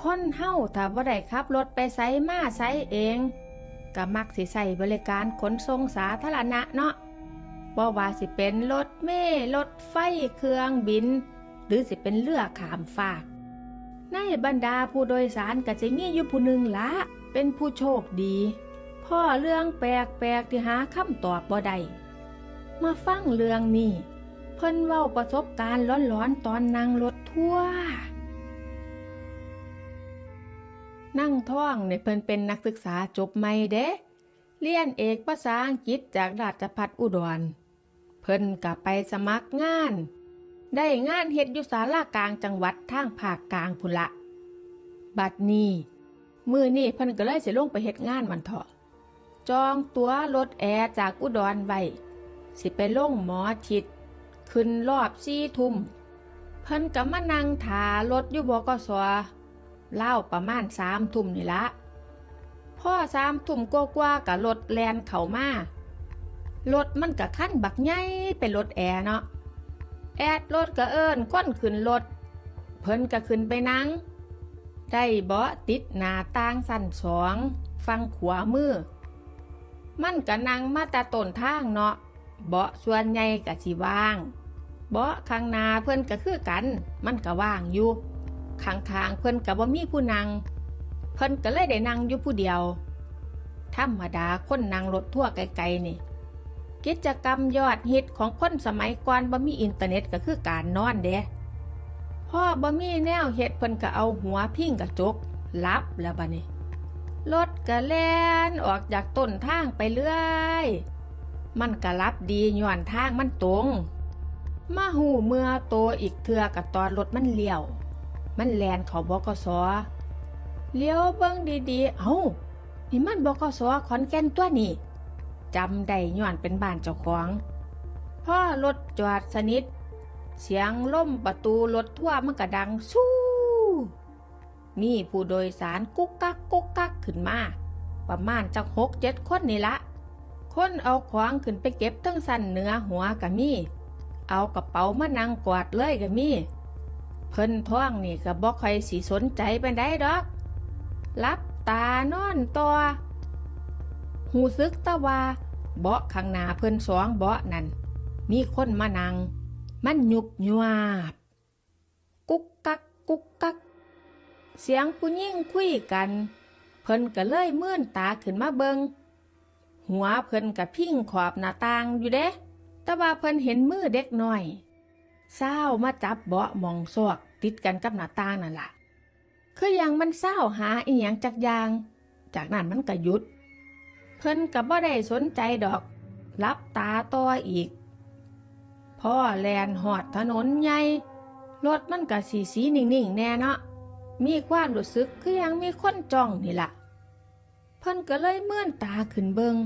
คนเฮาถ้าบ่ได้ขับรถไปไสมาไสเองก็มักสิใช้บริการขนส่งสาธารณะเนาะบ่ว่าสิเป็นรถเมล์รถไฟเครื่องบิน หรือสิเป็นเรือขามฟาก ในบรรดาผู้โดยสารก็จะมีอยู่ผู้หนึ่งละเป็นผู้โชคดี พ่อเรื่องแปลกๆที่หาคำตอบบ่ได้มาฟังเรื่องนี้ เพิ่นเว้าประสบการณ์ร้อนๆตอนนั่งรถทัวร์ นั่งท่องเนี่ยเพิ่นเป็นนักศึกษาจบใหม่เด้เรียนเอกภาษาอังกฤษจากราชภัฏอุดร เพิ่นก็ไปสมัครงาน ได้งานเฮ็ดอยู่ศาลากลางจังหวัดทางภาคกลางพุละ บัดนี้มือนี่เพิ่นก็เลยสิลงไปเฮ็ดงานมันเถาะ จองตั๋วรถแอร์จากอุดรไว้สิไปลงหมอชิด ขึ้นรอบสี่ทุ่ม เพิ่นก็มานั่งถารถอยู่บกส เล่าประมาณสามทุ่มนี่ละพ่อสามทุ่มกว่าๆกับรถแลนเข้ามารถมันก็ขั้นบักใหญ่เป็นรถแอร์เนาะแอดรถก็เอิญก้นขึ้นรถเพิ่นก็ขึ้นไปนั่งได้เบาะติดหน้าต่างสั้นสองฟังขวามือ มันก็นั่งมาแต่ต้นทางเนาะเบาะส่วนใหญ่ก็สิว่าง เบาะข้างหน้าเพิ่นก็คือกัน มันก็ว่างอยู่ ข้างๆเพิ่นก็บ่มีผู้นั่งเพิ่นก็เลยได้นั่งอยู่ผู้เดียวธรรมดาคนนั่งรถทั่วไกลๆนี่ กิจกรรมยอดฮิตของคนสมัยก่อนบ่มีอินเทอร์เน็ตก็คือการนอนเด้พ่อบ่มีแนวเฮ็ดเพิ่นก็เอาหัวพิงกระจกลับแล้วบัดนี้รถก็แล่นออกจากต้นทางไปเรื่อยมันก็รับดีย้อนทางมันตรง มาหูเมื่อโตอีกเทื่อกับตอนรถมันเลี้ยว มันแลนเขาบกสเลี้ยวเบิ่งดีๆ เอ้านี่มันบกสขอนแก่นตัวนี่จำได้ย้อนเป็นบ้านเจ้าของพ่อรถจอดสนิท เสียงล่มประตูรถทั่วมันก็ดังสู้มีผู้โดยสารกุกกักกุกกักขึ้นมา ประมาณจักหกเจ็ดคนนี่ละคนเอาของขึ้นไปเก็บทั้งสันเนื้อหัวกะมี่เอากระเป๋ามานั่งกวาดเลยกะมี่ เพิ่นท้องนี่ก็บอกใครสิสนใจไปได้ดอก รับตานอนตัวหูซึกตะว่าเบาะข้างหน้าเพิ่นสองเบาะนั่นมีคนมานั่งมันยุบยวาบกุกกักกุกกัก เสียงผู้ยิ่งคุยกัน เพิ่นก็เลยเมื่อนตาขึ้นมาเบิงหัวเพิ่นกับพิงขอบหน้าต่างอยู่เด้ แต่ว่าเพิ่นเห็นมือเด็กน้อย เศร้ามาจับเบาะมองซอกติดกันกับหน้าต่างนั่นล่ะ คืออย่างมันเศร้าหาอีหยังจักยาง จากนั้นมันก็หยุด เพิ่นก็บ่ได้สนใจดอก รับตาต่ออีก พ่อแลนหอดถนนใหญ่ รถมันก็สีสีนิ่งๆ แน่เนาะ มีความรู้สึกคือยังมีคนจ้องนี่ล่ะ เพิ่นก็เลยเมื่อนตาขึ้นเบิง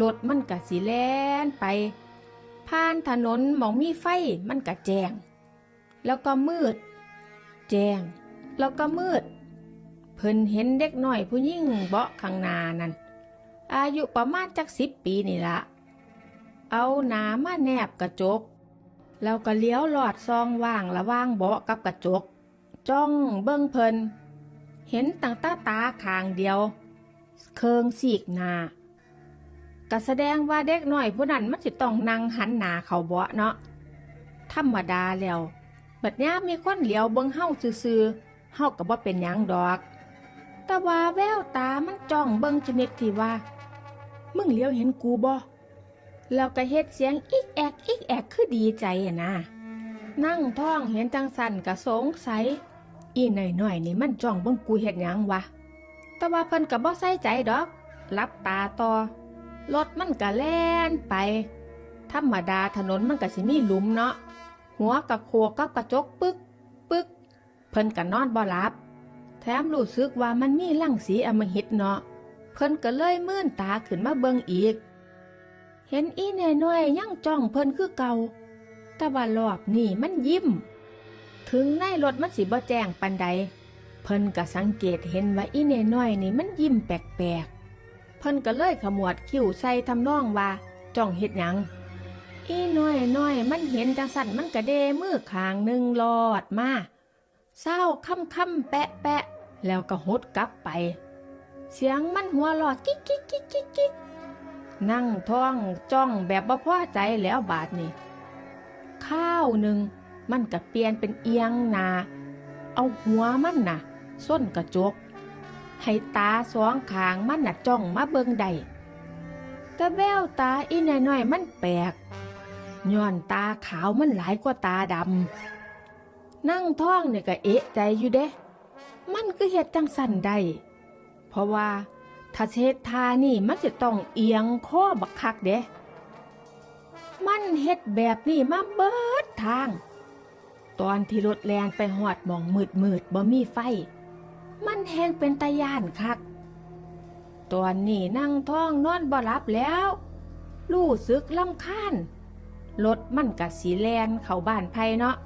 รถมันก็สีแลนไป ผ่านถนนมองมีไฟมันก็แจง แล้วก็มืด แจ้งแล้วก็มืด เพิ่นเห็นเด็กหน้อยผู้หญิงเบาะข้างนานั่นอายุประมาณจักสิบปีนี่ละเอาหนามาแนบกระจก แล้วก็เลี้ยวหลอดซองว่างระว่างเบาะกับกระจก จ้องเบิ้งเพลิน เห็นตั้งตาตาขางเดียว เคืองสีกหนา ก็แสดงว่าเด็กน้อยผู้นั้นมันสิต้องนั่งหันหนาเขาเบาะเนาะธรรมดาแล้วบัดนี้มีคนเหลียวเบิ้งเฮาซื่อๆเฮาก็บ่เป็นหยังดอก แต่ว่าแววตามันจ้องเบิ้งชนิดที่ว่า มึงเหลียวเห็นกูบ่แล้วก็เฮ็ดเสียงอีกแอกอีกแอกคือดีใจอะนะนั่งท้องเห็นจังสันก็สงสัยอีหน่อยๆนี่มันจ้องเบิ่งกูเฮ็ดหยังวะแต่ว่าเพิ่นก็บ่ใส่ใจดอกรับตาต่อ รถมันก็แล่นไป ธรรมดาถนนมันก็สิมีหลุมเนาะ หัวกะโคกกับกระจกปึกปึก เพิ่นก็นอนบ่หลับ แถมรู้สึกว่ามันมีรังสีอมหิตเนาะ เพิ่นก็เลยมื่นตาขึ้นมาเบิ่งอีก เห็นอีแน่น้อยยังจ้องเพิ่นคือเก่า แต่ว่ารอบนี้มันยิ้ม ถึงในรถมันสิบ่แจ้งปันใด เพิ่นก็สังเกตเห็นว่าอีแน่น้อยนี่มันยิ้มแปลกๆ เพิ่นก็เลยขมวดคิ้วใส่ทำนองว่าจ้องเฮ็ดหยังอีน้อยน้อยมันเห็นจังสั่นมันก็เดมือข้างหนึ่งลอดมาเศร้าค่ำค่ำแปะแปะแล้วก็หดกลับไป เสียงมันหัวหลอดกิ๊กกิ๊กกิ๊กกิ๊กกิ๊กนั่งท้องจ้องแบบบ่พอใจแล้วบาดนี่ข้าวหนึ่งมันก็เปลี่ยนเป็นเอียงนา เอาหัวมันน่ะ ส้นกระจก ให้ตาสองขางมันน่ะจ้องมาเบิงใดแต่แววตาอีน้อยๆมันแปลกย้อนตาขาวมันหลายกว่าตาดำนั่งท้องเนี่ยก็เอะใจอยู่เด้ มันก็เฮ็ดจังสั่นได้ เพราะว่าถ้าเช็ดทานี่มันจะต้องเอียงข้อบักคักเด้ มันเฮ็ดแบบนี้มาเบิดทาง ตอนที่รถแลนไปหอดมองมืดมืดบ่มีไฟ มันแหงเป็นตาย่านคัก ตอนนี้นั่งท้องนอนบ่หลับแล้วรู้สึกลำคาญรถมันกะสีแลนเข้าบ้านไผเนาะ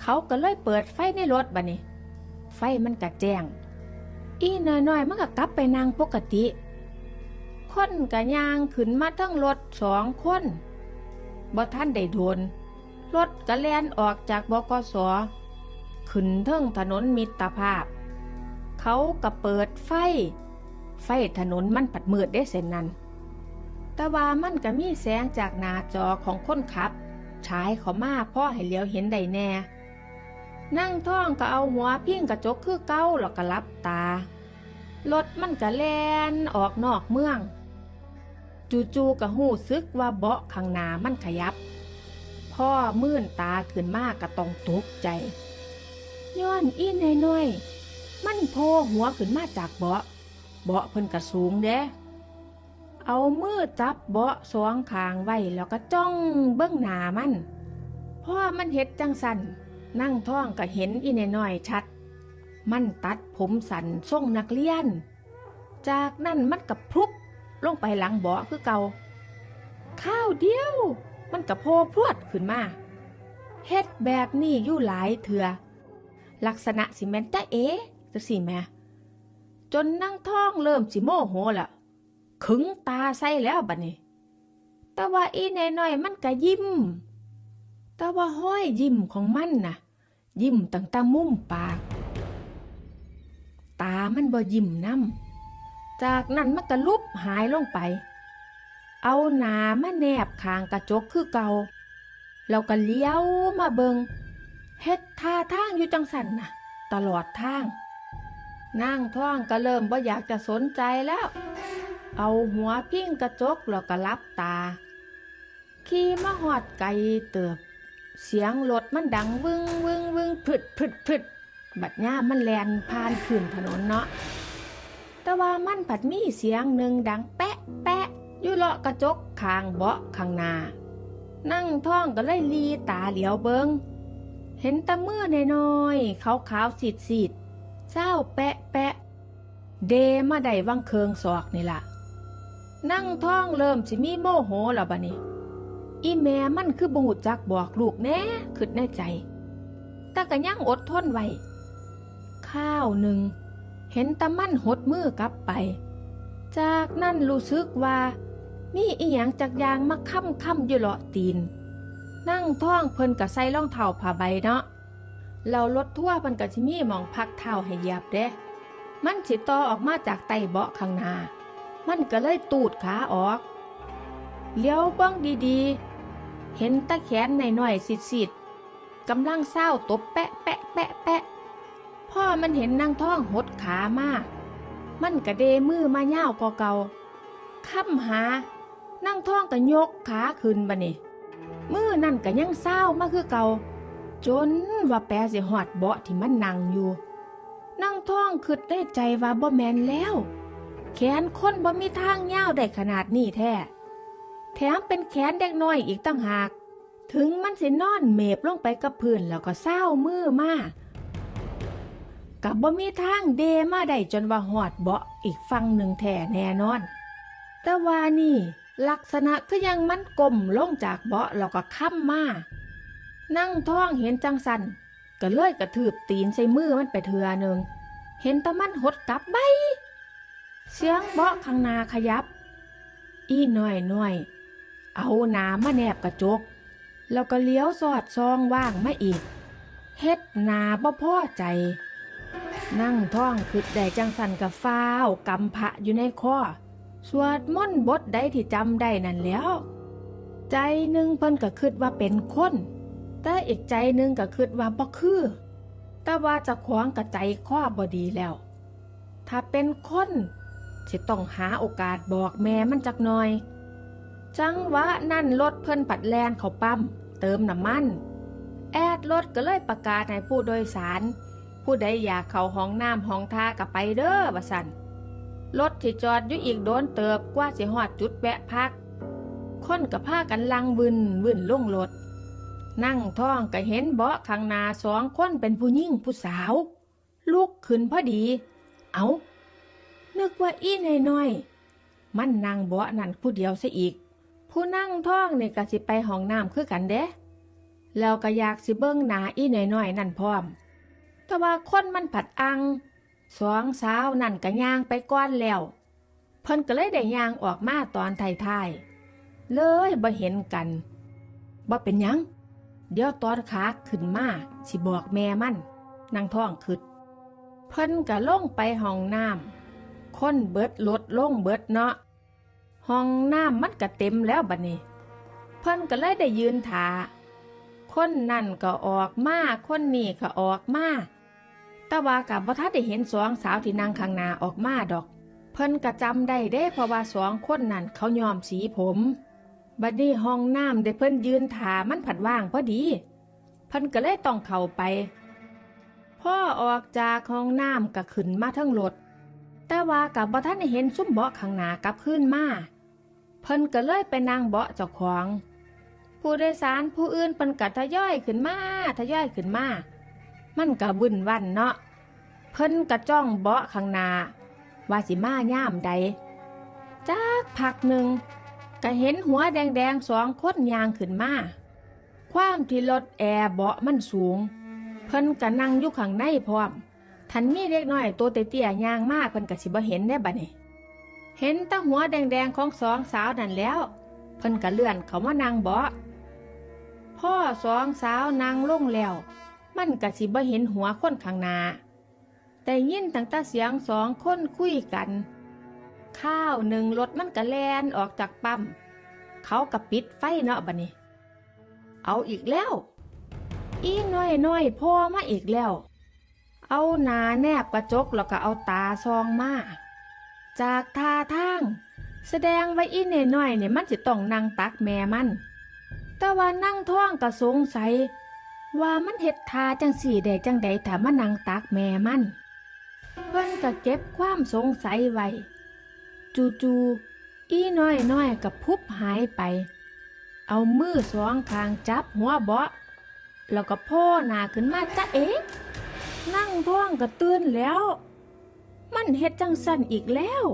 เขาก็เลยเปิดไฟในรถบัดนี้ไฟมันกะแจ้ง อีน้อยๆมันก็กลับไปนั่งปกติ คนกะยางขึ้นมาทั้งรถสองคนบ่ท่านได้โดน รถกะแลนออกจากบกสขึ้นเทิงถนนมิตรภาพ เขาก็เปิดไฟ ไฟถนนมันปัดมืดได้เส้นนั้น แต่ว่ามันก็มีแสงจากหน้าจอของคนขับฉายเขามาพ่อให้เลี้ยวเห็นได้แน่ นั่งท้องก็เอาหัวพิงกระจกคือเก้าแล้วก็ลับตา รถมันก็แล่นออกนอกเมือง จู่ๆก็หูซึกว่าเบาะข้างหน้ามันขยับ พ่อมื่นตาขึ้นมากก็ต้องตกใจย้อนอีน้อยๆ มันโผล่หัวขึ้นมาจากเบาะ เบาะเพิ่นก็สูงเด้เอามือจับเบาะสองขางไว้แล้วก็จ้องเบื้องหน้ามันพ่อมันเฮ็ดจังสันนั่งท้องก็เห็นอีนน้อยชัด มันตัดผมสันทรงนักเรียน จากนั้นมันก็พลุบลงไปหลังเบาะคือเก่าข้าวเดียว มันก็โผล่พรวดขึ้นมาเฮ็ดแบบนี้อยู่หลายเถื่อลักษณะสิแมนแต่เอ จะสิแม่จนนั่งท้องเริ่มสิโมโหละขึงตาใส่แล้วบัดนี้ แต่ว่าอีน้อยๆมันก็ยิ้ม แต่ว่าห้อยยิ้มของมันน่ะ ยิ้มตั้งแต่มุมปาก ตามันบ่ยิ้มน้ำจากนั้นมันก็ลุบหายลงไป เอาหนามาแนบคางกระจกคือเก่าแล้วก็เลี้ยวมาเบิงเฮ็ดท่าทางอยู่จังสันน่ะ ตลอดทาง นั่งท้องก็เริ่มบ่อยากจะสนใจแล้ว เอาหัวพิงกระจกแล้วก็ลับตา ขี่มาหอดไกลเติบ เสียงรถมันดังวึงวึงวึงพึดพึดพึดบัดย่ามมันแลนผ่านขึ้นถนนเนาะ แต่ว่ามันผัดมีเสียงหนึ่งดังแปะแปะอยู่เลาะกระจกข้างเบาะข้างหน้า นั่งท้องก็เลยลีตาเหลียวเบิง เห็นตะมือน้อยๆขาวขาวๆสีดสีดๆ เศร้าแปะแปะ เดมาได้วังเคิงศอกนี่ล่ะ นั่งท้องเริ่มสิมีโมโหแล้วบะนี่อีแม่มันคือบ่หูจักบอกลูกแน่คิดในใจ แต่ก็ยังอดทนไว้ข้าวหนึ่ง เห็นตะมั่นหดมือกลับไป จากนั้นรู้สึกว่า มีอีหยังจากยางมาค้ำค้ำอยู่เลาะตีน นั่งท้องเพิ่นก็ใส่รองเท้าผ้าใบเนาะ เรารถทั่วร์เพิ่นก็สิมีมองพักเท้าให้เหยียบเด้ มันสิต่อออกมาจากใต้เบาะข้างหน้า มันก็เลยตูดขาออก เลี้ยวเบ้างดีๆ เห็นตะแขนหน่อยๆสิดๆกำลังเศร้าตบแปะแปะแปะแปะพ่อมันเห็นนางท้องหดขามาก มันกระเดมือมาย่าวกว่าเก่าค้ำหา นั่งท้องก็ยกขาขึ้นบะนี่มือนั่นก็ยังเศร้ามาคือเก่า จนว่าแปรสิหอดเบาะที่มันนั่งอยู่ นั่งท้องคิดได้ใจว่าบ่แมนแล้ว แขนคนบ่มีทางยาวได้ขนาดนี้แท้ แถมเป็นแขนเด็กน้อยอีกตั้งหาก ถึงมันสินอนเมบลงไปกับพื้นแล้วก็เศร้ามือมากกับบ่มีทางเดมาได้จนว่าหอดเบาะอีกฝั่งหนึ่งแท้แน่นอน แต่ว่านี่ ลักษณะคือยังมันกลมลงจากเบาะแล้วก็ค้ำมา นั่งท้องเห็นจังสันก็เลยกระทืบตีนใส่มือมันไปเถือหนึ่งเห็นตะมันหดกลับใบเสียงเบาะข้างนาขยับ อีหน่อยหน่อย เอาหนามาแนบกระจก แล้วก็เลี้ยวสอดซองว่างมาอีก เฮ็ดนาบ่พอใจ นั่งท่องคือได้จังสันกับฟ้าวกำพระอยู่ในคอสวดมนต์บทใดที่จำได้นั่นแล้ว ใจหนึ่งเพิ่นก็คิดว่าเป็นคน แต่อีกใจหนึ่งก็คิดว่าบ่คือ แต่ว่าจะขวางกับใจข้อบ่ดีแล้ว ถ้าเป็นคนสิต้องหาโอกาสบอกแม่มันจักหน่อย จังหวะนั่นรถเพิ่นปัดแลนเขาปั๊มเติมน้ำมัน แอดรถก็เลยประกาศให้ผู้โดยสาร ผู้ใดอยากเข้าห้องน้ำห้องท่าก็ไปเด้อว่าสั่นรถที่จอดอยู่อีกโดนเติบกว่าสิฮอดจุดแวะพัก คนก็พากันลังวึนวึนล่งรถ นั่งท้องก็เห็นเบาะข้างหน้าสองคนเป็นผู้หญิงผู้สาว ลุกขึ้นพอดี เอา นึกว่าอีน้อยๆมันนั่งเบาะนั่นผู้เดียวซะอีก ผู้นั่งท้องนี่ก็สิไปห้องน้ำคือกันเด้แล้วก็อยากสิเบิ้งหนาอีน้อยๆนั่นพร้อม แต่ว่าคนมันผัดอังสองสาวนั่นก็ย่างไปก้อนแล้ว เพิ่นก็เลยได้ย่างออกมาตอนท้ายๆเลยบ่เห็นกันบ่เป็นยัง เดี๋ยวตอนขาขึ้นมาสิบอกแม่มันนางท้องขึ้นเพิ่นก็ลงไปห้องน้ำคนเบิดลดล่งเบิดเนาะห้องน้ำมันก็เต็มแล้วบัดนี้ เพิ่นก็เลยได้ยืนถาคนนั่นก็ออกมาคนนี่ก็ออกมาแต่ว่ากับบ่ทันได้เห็นสองสาวที่นั่งข้างหน้าออกมาดอก เพิ่นก็จำได้เด้เพราะว่าสองคนนั่นเขายอมสีผม บัดนี้ห้องน้ำได้เพิ่นยืนถามันผัดว่างพอดี เพิ่นก็เลยต้องเข้าไป พ่อออกจากห้องน้ำก็ขึ้นมาทั้งรถแต่ว่ากับบ่ทันเห็นซุ้มเบาะข้างหน้ากลับขึ้นมา เพิ่นก็เลยไปนั่งเบาะเจ้าของ ผู้โดยสารผู้อื่นเพิ่นก็ทยอยขึ้นมาทยอยขึ้นมา มันก็วุ่นวันเนาะ เพิ่นก็จ้องเบาะข้างหน้าว่าสิมาย่ามใดจักพักหนึ่ง ก็เห็นหัวแดงๆสองคนยางขึ้นมา ความที่รถแอร์เบาะมันสูง เพิ่นก็นั่งอยู่ข้างในพร้อม ทันมีเด็กน้อยตัวเตี้ยๆยางมากเพิ่นก็สิบ่เห็นได้บัดนี้เห็นตั้หัวแดงๆของสองสาวนั่นแล้ว เพิ่นก็เลื่อนเขามานั่งเบาะพ่อสองสาวนางลงแล้ว มันก็สิบ่เห็นหัวคนข้างหน้าแต่ยินตั้งแต่เสียงสองคนคุยกัน ข้าวหนึ่งรถมันก็แลนออกจากปั๊มเขาก็ปิดไฟเนาะบัดนี้ เอาอีกแล้ว อีน้อยน้อยพ่อมาอีกแล้ว เอาหนาแนบกระจกแล้วก็เอาตาซองมา จากท่าทาง แสดงไว้อีน้อยเนี่ยมันจะต้องนั่งตักแม่มัน แต่ว่านั่งท้องก็สงสัยว่ามันเฮ็ดทาจังสี่ได้จังใดถามานั่งตักแม่มันเพิ่นก็เก็บความสงสัยไว้ จู่ๆอีน้อยน้อยๆกับพุบหายไป เอามือสองข้างจับหัวเบาะแล้วก็พ่อหนาขึ้นมาจ้ะเอ๊ะนั่งท้องก็ตื่นแล้ว มันเฮ็ดจังสั่นอีกแล้ว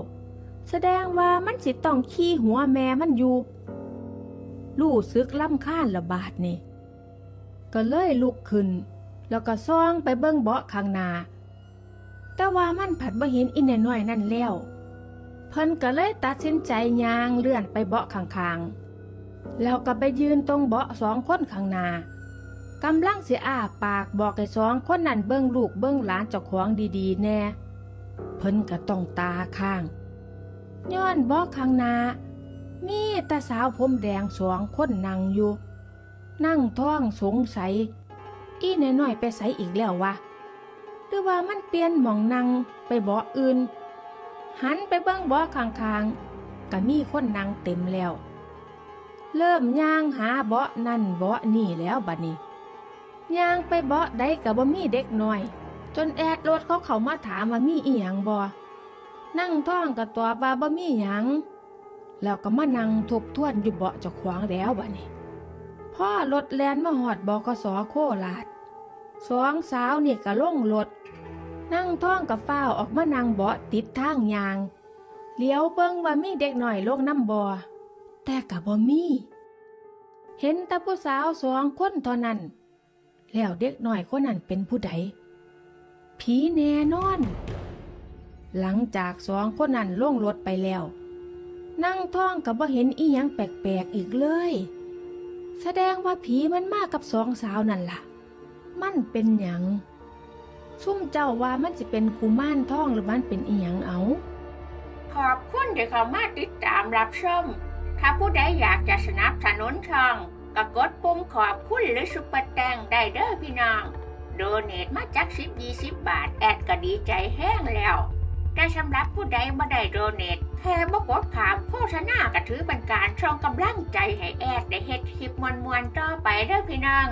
แสดงว่ามันสิต้องขี้หัวแม่มันอยู่ ลู่ซึกล่ำค้านระบาดนี่ ก็เลยลุกขึ้น แล้วก็ซ่องไปเบิ้งเบาะข้างหน้าแต่ว่ามันผัดบ่เห็นอินน้อยๆนั่นแล้ว เพิ่นก็เลยตัดสินใจยางเลื่อนไปเบาะข้างๆ แล้วก็ไปยืนตรงเบาะสองคนข้างหน้ากำลังเสียอาปากบอกไอ้สองคนนั่นเบิ้งลูกเบิ้งหลานเจ้าของดีๆ แน่ เพิ่นก็ต้องตาข้าง ย้อนเบาะข้างหน้ามีตาสาวผมแดงสองคนนั่งอยู่ นั่งท้องสงสัย อีน้อยๆไปใส่อีกแล้ววะหรือว่ามันเปลี่ยนหมองนั่งไปเบาะอื่น หันไปเบิ้งบาะข้างๆก็มีคนนั่งเต็มแล้ว เริ่มย่างหาเบาะนั่นเบาะนี่แล้วบัดนี้ย่างไปเบาะใดก็บ่มีเด็กน้อย จนแอดรถเขาเขามาถามว่ามีอีหยังบ่นั่งท้องก็ตอบว่าบ่มีหยังแล้วก็มานั่งทบทวนอยู่เบาะจ้าของแล้วบัดนี้พ่อรถแลนมาหอดบกสโคราชสองสาวนี่ก็ล่งรถ นั่งท้องกับฝ้าออกมานั่งเบาะติดทางยาง เลี้ยวเบิ่งว่ามีเด็กหน่อยโลงน้ำบอแต่กับบ่มี เห็นต่ผู้สาวสองคนเท่านั้น แล้วเด็กหน่อยคนนั้นเป็นผู้ใดผีแน่นอน หลังจากสองคนนั้นล่งรถไปแล้ว นั่งท้องกับว่าเห็นอีหยังแปลกๆอีกเลย แสดงว่าผีมันมากกับสองสาวนั่นล่ะมมันเป็นหยัง ซุ่มเจ้าว่ามันสิเป็นกุมารทองหรือมันเป็นอีหยังเอา ขอบคุณที่เข้ามาติดตามรับชม ถ้าผู้ใดอยากจะสนับสนุนช่องก็กดปุ่มขอบคุณหรือซุปเปอร์แตงได้เด้อพี่น้อง โดเนทมาจากสิบยี่สิบบาท แอดก็ดีใจแห้งแล้ว แต่สำหรับผู้ใดบ่ได้โดเนทแค่บ่กดขามโฆษณาก็ถือเป็นการช่องกำลังใจให้แอดได้เฮ็ดคลิปมวนๆต่อไปเด้อพี่น้อง